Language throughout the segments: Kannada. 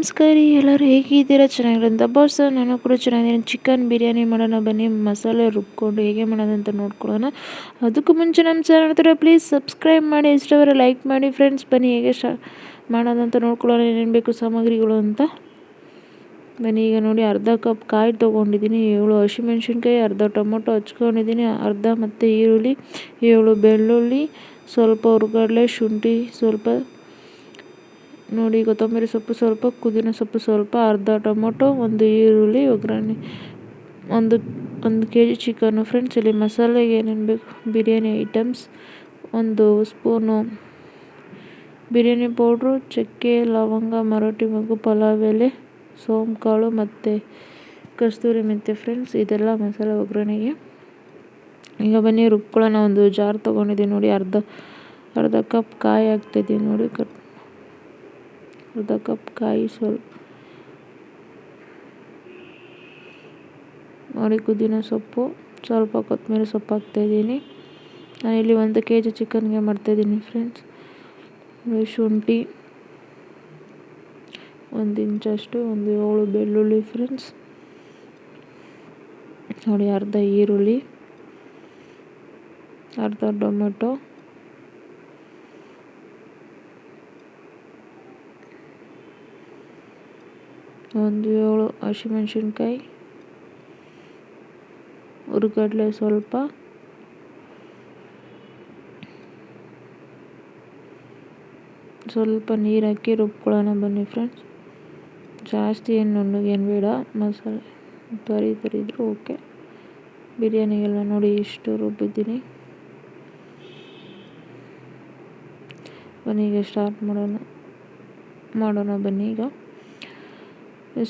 ನಮಸ್ಕಾರ, ಎಲ್ಲರೂ ಹೇಗಿದ್ದೀರಾ? ಚೆನ್ನಾಗಿರೋದು ಬಾಸ್ ನಾನು ಕೂಡ ಚೆನ್ನಾಗಿದ್ದೀನಿ. ಚಿಕನ್ ಬಿರಿಯಾನಿ ಮಾಡೋಣ ಬನ್ನಿ. ಮಸಾಲೆ ರುಬ್ಕೊಂಡು ಹೇಗೆ ಮಾಡೋದಂತ ನೋಡ್ಕೊಳ್ಳೋಣ. ಅದಕ್ಕೂ ಮುಂಚೆ ನಮ್ಮ ಚಾನಲ್ ಪ್ಲೀಸ್ ಸಬ್ಸ್ಕ್ರೈಬ್ ಮಾಡಿ ಇಷ್ಟವರ ಲೈಕ್ ಮಾಡಿ ಫ್ರೆಂಡ್ಸ್ ಬನ್ನಿ. ಹೇಗೆ ಸ್ಟಾ ಮಾಡೋದಂತ ನೋಡ್ಕೊಳ್ಳೋಣ, ಏನೇನು ಬೇಕು ಸಾಮಗ್ರಿಗಳು ಅಂತ. ಬನ್ನಿ, ಈಗ ನೋಡಿ ಅರ್ಧ ಕಪ್ ಕಾಯಿ ತೊಗೊಂಡಿದ್ದೀನಿ, ಏಳು ಹಸಿಮೆಣ್ಸಿನ್ಕಾಯಿ, ಅರ್ಧ ಟೊಮೊಟೊ ಹಚ್ಕೊಂಡಿದ್ದೀನಿ, ಅರ್ಧ ಮತ್ತು ಈರುಳ್ಳಿ, ಏಳು ಬೆಳ್ಳುಳ್ಳಿ, ಸ್ವಲ್ಪ ಹುರ್ಗಡ್ಲೆ, ಶುಂಠಿ, ಸ್ವಲ್ಪ ನೋಡಿ, ಕೊತ್ತಂಬರಿ ಸೊಪ್ಪು ಸ್ವಲ್ಪ, ಪುದೀನ ಸೊಪ್ಪು ಸ್ವಲ್ಪ, ಅರ್ಧ ಟೊಮೊಟೊ, ಒಂದು ಈರುಳ್ಳಿ, ಒಗ್ಗರಣೆ, ಒಂದು ಒಂದು ಕೆ ಜಿ ಚಿಕನ್ನು ಫ್ರೆಂಡ್ಸ್ ಇಲ್ಲಿ ಮಸಾಲೆಗೆ ಏನೇನು ಬೇಕು? ಬಿರಿಯಾನಿ ಐಟಮ್ಸ್ ಒಂದು ಸ್ಪೂನು ಬಿರಿಯಾನಿ ಪೌಡ್ರು ಚಕ್ಕೆ, ಲವಂಗ, ಮರಾಠಿ ಮಗು ಪಲಾವ್ ಎಲೆ, ಸೋಂಕಾಳು ಕಾಳು ಮತ್ತು ಕಸ್ತೂರಿ ಮೆಂತೆ ಫ್ರೆಂಡ್ಸ್ ಇದೆಲ್ಲ ಮಸಾಲೆ ಒಗ್ಗರಣೆಗೆ. ಈಗ ಬನ್ನಿ, ರುಬ್ಕೊಳ್ಳೋಣ, ಒಂದು ಜಾರ್ ತೊಗೊಂಡಿದ್ದೀನಿ ನೋಡಿ, ಅರ್ಧ ಅರ್ಧ ಕಪ್ ಕಾಯಿ ಹಾಕ್ತಿದ್ದೀನಿ ನೋಡಿ ಕಟ್ ಅರ್ಧ ಕಪ್ ಕಾಯಿ ಸ್ವಲ್ಪ ನೋಡಿ ಪುದೀನ ಸೊಪ್ಪು ಸ್ವಲ್ಪ ಕೊತ್ತಂಬರಿ ಸೊಪ್ಪು ಹಾಕ್ತಾಯಿದ್ದೀನಿ ನಾನಿಲ್ಲಿ ಒಂದು ಕೆ ಜಿ ಚಿಕನ್ಗೆ ಮಾಡ್ತಾಯಿದ್ದೀನಿ ಫ್ರೆಂಡ್ಸ್ ಶುಂಠಿ ಒಂದು ಇಂಚಷ್ಟು ಒಂದು ಏಳು ಬೆಳ್ಳುಳ್ಳಿ ಫ್ರೆಂಡ್ಸ್ ನೋಡಿ ಅರ್ಧ ಈರುಳ್ಳಿ ಅರ್ಧ ಟೊಮೆಟೊ ಒಂದು, ಏಳು ಹಸಿಮೆಣ್ಸಿನ್ಕಾಯಿ, ಹುರ್ಗಡ್ಲೆ ಸ್ವಲ್ಪ ಸ್ವಲ್ಪ ನೀರು ಹಾಕಿ ರುಬ್ಕೊಳ್ಳೋಣ ಬನ್ನಿ ಫ್ರೆಂಡ್ಸ್ ಜಾಸ್ತಿ ಏನು ನುಣ್ಣಗೇನು ಬೇಡ, ಮಸಾಲೆ ತರಿ ತರಿದ್ರು ಓಕೆ ಬಿರಿಯಾನಿಗೆಲ್ಲ ನೋಡಿ ಇಷ್ಟು ರುಬ್ಬಿದ್ದೀನಿ. ಬನ್ನಿ ಈಗ ಸ್ಟಾರ್ಟ್ ಮಾಡೋಣ ಮಾಡೋಣ ಬನ್ನಿ ಈಗ.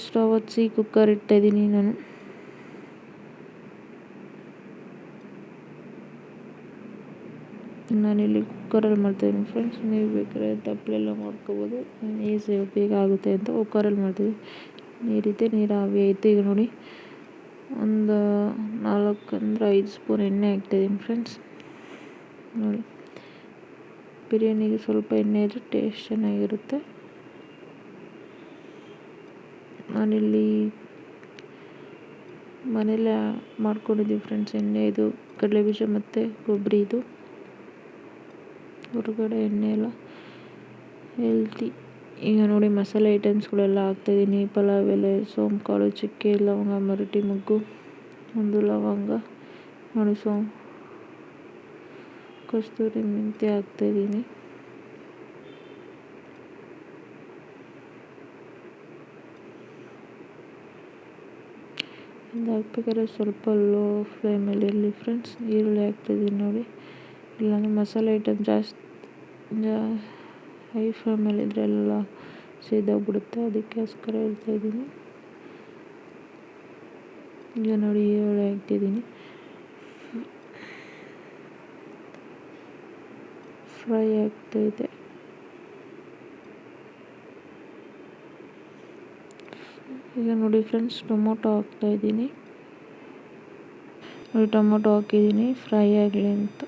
ಸ್ಟವ್ ಹಚ್ಚಿ ಕುಕ್ಕರ್ ಇಟ್ಟಿದ್ದೀನಿ ನಾನು. ನಾನಿಲ್ಲಿ ಕುಕ್ಕರಲ್ಲಿ ಮಾಡ್ತಾಯಿದ್ದೀನಿ ಫ್ರೆಂಡ್ಸ್ ನೀವು ಬೇಕಾದ್ರೆ ತಪ್ಪಲೆಲ್ಲ ಮಾಡ್ಕೋಬೋದು. ಈಸಿ ಬೇಗ ಆಗುತ್ತೆ ಅಂತ ಕುಕ್ಕರಲ್ಲಿ ಮಾಡ್ತೀವಿ ನೀರಿದೆ ನೀರು ಆವಿ ಐತೆ ಈಗ ನೋಡಿ. ಒಂದು ನಾಲ್ಕು ಅಂದರೆ ಐದು ಸ್ಪೂನ್ ಎಣ್ಣೆ ಹಾಕ್ತಾಯಿದ್ದೀನಿ ಫ್ರೆಂಡ್ಸ್ ನೋಡಿ. ಬಿರಿಯಾನಿಗೆ ಸ್ವಲ್ಪ ಎಣ್ಣೆ ಇದ್ದರೆ ಟೇಸ್ಟ್ ಚೆನ್ನಾಗಿರುತ್ತೆ. ನಾನಿಲ್ಲಿ ಮನೇಲೆ ಮಾಡ್ಕೊಂಡಿದ್ದೀವಿ ಫ್ರೆಂಡ್ಸ್ ಎಣ್ಣೆ ಇದು, ಕಡಲೆ ಬೀಜ ಮತ್ತು ಕೊಬ್ಬರಿ ಇದು. ಹೊರಗಡೆ ಎಣ್ಣೆ ಎಲ್ಲ ಹೆಲ್ತಿ ಈಗ ನೋಡಿ ಮಸಾಲೆ ಐಟಮ್ಸ್ಗಳೆಲ್ಲ ಹಾಕ್ತಾಯಿದ್ದೀನಿ ಪಲಾವ್ ಎಲೆ, ಸೋಂಕಾಳು ಕಾಳು ಚಕ್ಕೆ, ಲವಂಗ, ಮರಟಿ ಮೊಗ್ಗು, ಒಂದು ಲವಂಗ ಸೋಮ್ ಕಸ್ತೂರಿ ಮೆಂತ್ಯ ಹಾಕ್ತಾಯಿದ್ದೀನಿ ಇದು ಹಾಕ್ಬೇಕಾದ್ರೆ ಸ್ವಲ್ಪ ಲೋ ಫ್ಲೇಮಲ್ಲಿ ಇರಲಿ ಫ್ರೆಂಡ್ಸ್ ಈರುಳ್ಳಿ ಹಾಕ್ತಿದ್ದೀನಿ ನೋಡಿ. ಇಲ್ಲಾಂದರೆ ಮಸಾಲೆ ಐಟಮ್ ಜಾಸ್ತಿ, ಜಾ ಹೈ ಫ್ಲೇಮಲ್ಲಿದ್ದರೆ ಎಲ್ಲ ಸೇದೋಗ್ಬಿಡುತ್ತೆ. ಅದಕ್ಕೋಸ್ಕರ ಹೇಳ್ತಾಯಿದ್ದೀನಿ ಈಗ ನೋಡಿ ಈರುಳ್ಳಿ ಹಾಕ್ತಿದ್ದೀನಿ ಫ್ರೈ ಆಗ್ತಾಯಿದೆ ಈಗ ನೋಡಿ ಫ್ರೆಂಡ್ಸ್ ಟೊಮೊಟೊ ಹಾಕ್ತಾಯಿದ್ದೀನಿ ನೋಡಿ ಟೊಮೊಟೊ ಹಾಕಿದ್ದೀನಿ, ಫ್ರೈ ಆಗಲಿ ಅಂತ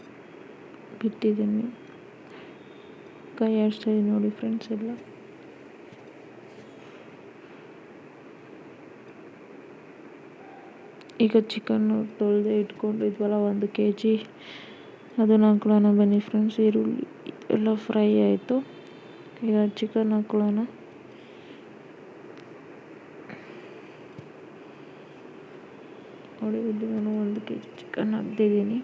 ಬಿಟ್ಟಿದ್ದೀನಿ. ಕೈ ಆಡಿಸ್ತಾಯಿದ್ದೀನಿ ನೋಡಿ ಫ್ರೆಂಡ್ಸ್ ಎಲ್ಲ. ಈಗ ಚಿಕನ್ನು ತೊಳೆದೇ ಇಟ್ಕೊಂಡಿದ್ವಲ್ಲ, ಒಂದು ಕೆ ಜಿ ಅದನ್ನು ಹಾಕ್ಕೊಳ್ಳೋಣ ಬನ್ನಿ ಫ್ರೆಂಡ್ಸ್ ಈರುಳ್ಳಿ ಎಲ್ಲ ಫ್ರೈ ಆಯಿತು. ಈಗ ಚಿಕನ್ ಹಾಕ್ಕೊಳ್ಳೋಣ ನೋಡಿ ಇಲ್ಲಿ ನಾನು ಒಂದು ಕೆ ಜಿ ಚಿಕನ್ ಹಾಕ್ತಿದ್ದೀನಿ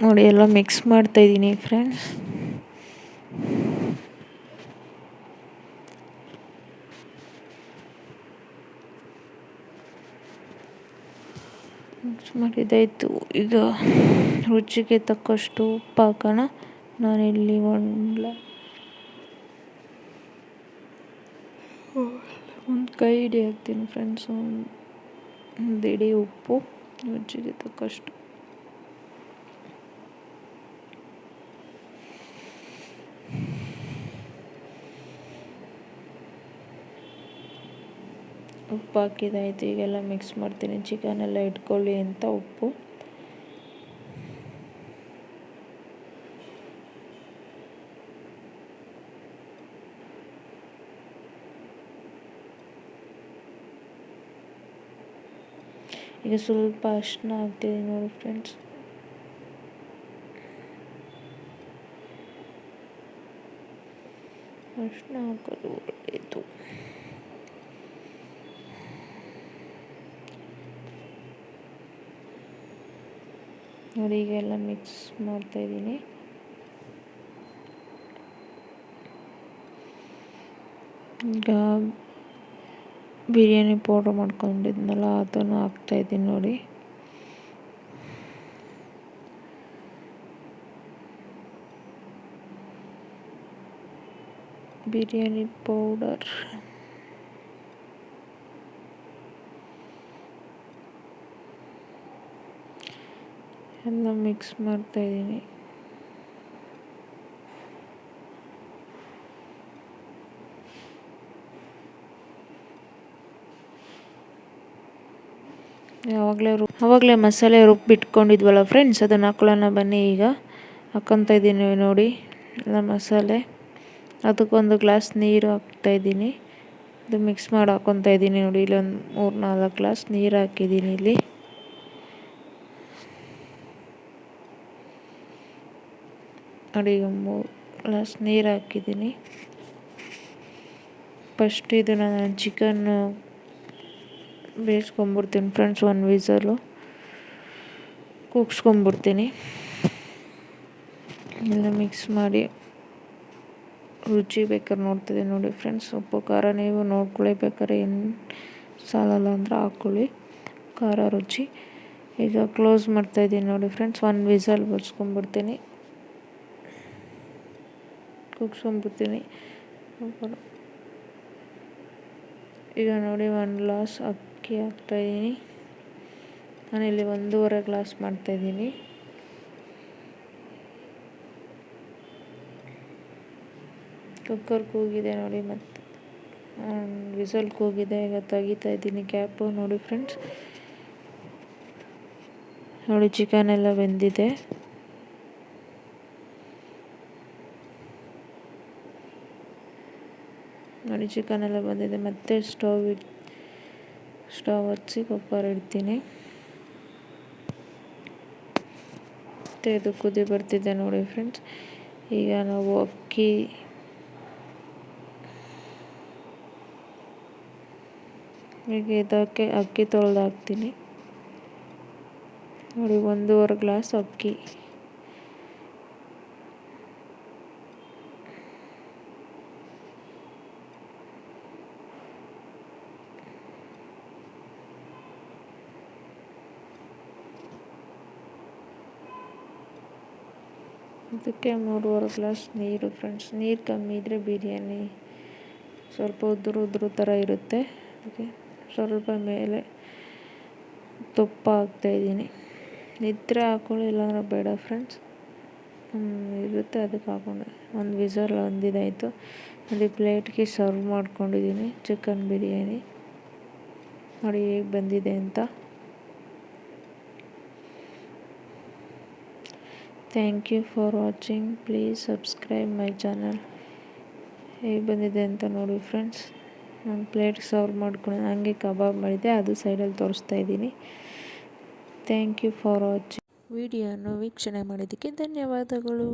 ನೋಡಿ ಎಲ್ಲ ಮಿಕ್ಸ್ ಮಾಡ್ತಾಯಿದ್ದೀನಿ ಫ್ರೆಂಡ್ಸ್ ಮಿಕ್ಸ್ ಮಾಡಿದ್ದಾಯಿತು ಈಗ ರುಚಿಗೆ ತಕ್ಕಷ್ಟು ಉಪ್ಪು ಹಾಕೋಣ ನಾನಿಲ್ಲಿ ಒಂದು ಒಂದು ಕೈ ಹಿಡಿ ಹಾಕ್ತೀನಿ ಫ್ರೆಂಡ್ಸ್ ಒಂದು ಇಡೀ ಉಪ್ಪು. ರುಚಿಗೆ ತಕ್ಕಷ್ಟು ಉಪ್ಪು ಹಾಕಿದಾಯಿತು ಈಗೆಲ್ಲ ಮಿಕ್ಸ್ ಮಾಡ್ತೀನಿ. ಚಿಕನ್ ಎಲ್ಲ ಇಟ್ಕೊಳ್ಳಿ ಅಂತ ಉಪ್ಪು. ಈಗ ಸ್ವಲ್ಪ ಅರ್ಶಿನ ಹಾಕ್ತಿದ್ದೀನಿ ನೋಡಿ ಫ್ರೆಂಡ್ಸ್ ಅಷ್ಟನ್ನ ಹಾಕೋದು ಒಳ್ಳೆಯದು ನೋಡಿ ಈಗ ಎಲ್ಲ ಮಿಕ್ಸ್ ಮಾಡ್ತಾ ಇದ್ದೀನಿ. ಈಗ ಬಿರಿಯಾನಿ ಪೌಡ್ರ್ ಮಾಡ್ಕೊಂಡಿದ್ನಲ್ಲ, ಅದನ್ನು ಹಾಕ್ತಾಯಿದ್ದೀನಿ ನೋಡಿ. ಬಿರಿಯಾನಿ ಪೌಡರ್ ಎಲ್ಲ ಮಿಕ್ಸ್ ಮಾಡ್ತಾಯಿದ್ದೀನಿ ಯಾವಾಗಲೇ ರು ಆವಾಗಲೇ ಮಸಾಲೆ ರುಬ್ಬಿಟ್ಕೊಂಡಿದ್ವಲ್ಲ ಫ್ರೆಂಡ್ಸ್ ಅದನ್ನು ಹಾಕೊಳ್ಳೋಣ ಬನ್ನಿ ಈಗ. ಹಾಕ್ಕೊತ ಇದ್ದೀನಿ ನೋಡಿ, ಎಲ್ಲ ಮಸಾಲೆ. ಅದಕ್ಕೊಂದು ಗ್ಲಾಸ್ ನೀರು ಹಾಕ್ತಾಯಿದ್ದೀನಿ ಅದು ಮಿಕ್ಸ್ ಮಾಡಿ ಹಾಕ್ಕೊತ ಇದ್ದೀನಿ ನೋಡಿ, ಇಲ್ಲೊಂದು ಮೂರು ನಾಲ್ಕು ಗ್ಲಾಸ್ ನೀರು ಹಾಕಿದ್ದೀನಿ ಇಲ್ಲಿ. ನೋಡಿ ಮೂರು ಗ್ಲಾಸ್ ನೀರು ಹಾಕಿದ್ದೀನಿ. ಫಸ್ಟ್ ಇದು ನಾನು ಚಿಕನ್ನು ಬೇಯಿಸ್ಕೊಂಬಿಡ್ತೀನಿ ಫ್ರೆಂಡ್ಸ್ ಒಂದು ವೀಸಲು. ಕೂಗ್ಸ್ಕೊಂಬಿಡ್ತೀನಿ ಎಲ್ಲ ಮಿಕ್ಸ್ ಮಾಡಿ. ರುಚಿ ಬೇಕಾದ್ರೆ ನೋಡ್ತಿದ್ದೆ ನೋಡಿ ಫ್ರೆಂಡ್ಸ್ ಉಪ್ಪು, ಖಾರ ನೀವು ನೋಡ್ಕೊಳ್ಳಿ ಬೇಕಾದ್ರೆ ಏನು ಸಾಲಲ್ಲ ಅಂದ್ರೆ ಹಾಕ್ಕೊಳ್ಳಿ. ಖಾರ, ರುಚಿ. ಈಗ ಕ್ಲೋಸ್ ಮಾಡ್ತಾಯಿದ್ದೀನಿ ನೋಡಿ ಫ್ರೆಂಡ್ಸ್ ಒಂದು ವಿಸಲ್ ಬರ್ಸ್ಕೊಂಬಿಡ್ತೀನಿ ಕೂಗ್ಸ್ಕೊಂಬಿಡ್ತೀನಿ ಈಗ ನೋಡಿ ಒಂದು ಗ್ಲಾಸ್ ಅಕ್ಕಿ ಹಾಕ್ತಾಯಿದ್ದೀನಿ ನಾನಿಲ್ಲಿ ಒಂದೂವರೆ ಗ್ಲಾಸ್ ಮಾಡ್ತಾಯಿದ್ದೀನಿ ಕುಕ್ಕರ್ ಕೂಗಿದೆ ನೋಡಿ ಮತ್ತು. ವಿಸಲ್ ಕೂಗಿದೆ, ಈಗ ತೆಗಿತಾ ಇದ್ದೀನಿ ಕ್ಯಾಪು ನೋಡಿ ಫ್ರೆಂಡ್ಸ್ ನೋಡಿ ಚಿಕನ್ ಎಲ್ಲ ಬೆಂದಿದೆ. ನೋಡಿ ಚಿಕನ್ ಎಲ್ಲ ಬಂದಿದೆ. ಮತ್ತೆ ಸ್ಟವ್ ಸ್ಟವ್ ಹಚ್ಚಿ ಕುಕ್ಕರ್ ಇಡ್ತೀನಿ. ಮತ್ತು ಇದು ಕುದಿ ಬರ್ತಿದೆ ನೋಡಿ ಫ್ರೆಂಡ್ಸ್ ಈಗ ನಾವು ಅಕ್ಕಿ, ಈಗ ಇದಕ್ಕೆ ಅಕ್ಕಿ ತೊಳೆದು ಹಾಕ್ತೀನಿ. ನೋಡಿ ಒಂದೂವರೆ ಗ್ಲಾಸ್ ಅಕ್ಕಿ. ಅದಕ್ಕೆ ಮೂರುವರೆ ಗ್ಲಾಸ್ ನೀರು ಫ್ರೆಂಡ್ಸ್ ನೀರು ಕಮ್ಮಿ ಇದ್ದರೆ ಬಿರಿಯಾನಿ ಸ್ವಲ್ಪ ಉದುರು ಉದುರು ಥರ ಇರುತ್ತೆ. ಅದಕ್ಕೆ ಸ್ವಲ್ಪ ಮೇಲೆ ತುಪ್ಪ ಹಾಕ್ತಾಯಿದ್ದೀನಿ ನಿದ್ರೆ ಹಾಕ್ಕೊಳ್ಳಿ ಇಲ್ಲಾಂದ್ರೆ ಬೇಡ ಫ್ರೆಂಡ್ಸ್ ಇರುತ್ತೆ ಅದಕ್ಕೆ ಹಾಕ್ಕೊಂಡೆ ಒಂದು ವಿಸಲ್ ಒಂದಿದಾಯಿತು. ಅಲ್ಲಿ ಪ್ಲೇಟ್ಗೆ ಸರ್ವ್ ಮಾಡ್ಕೊಂಡಿದ್ದೀನಿ. ಚಿಕನ್ ಬಿರಿಯಾನಿ. ನೋಡಿ ಹೇಗೆ ಬಂದಿದೆ ಅಂತ. Thank you for watching please subscribe my channel ಹೇಗೆ ಬಂದಿದೆ ಅಂತ ನೋಡಿ ಫ್ರೆಂಡ್ಸ್ ನಾನು ಪ್ಲೇಟ್ ಸರ್ವ್ ಮಾಡ್ಕೊಂಡು ಹಂಗೆ ಕಬಾಬ್ ಮಾಡಿದೆ. ಅದು ಸೈಡಲ್ಲಿ ತೋರಿಸ್ತಾ ಇದ್ದೀನಿ. ಥ್ಯಾಂಕ್ ಯು ಫಾರ್ ವಾಚಿಂಗ್ ವಿಡಿಯೋನ ವೀಕ್ಷಣೆ ಮಾಡಿದ್ದಕ್ಕೆ ಧನ್ಯವಾದಗಳು.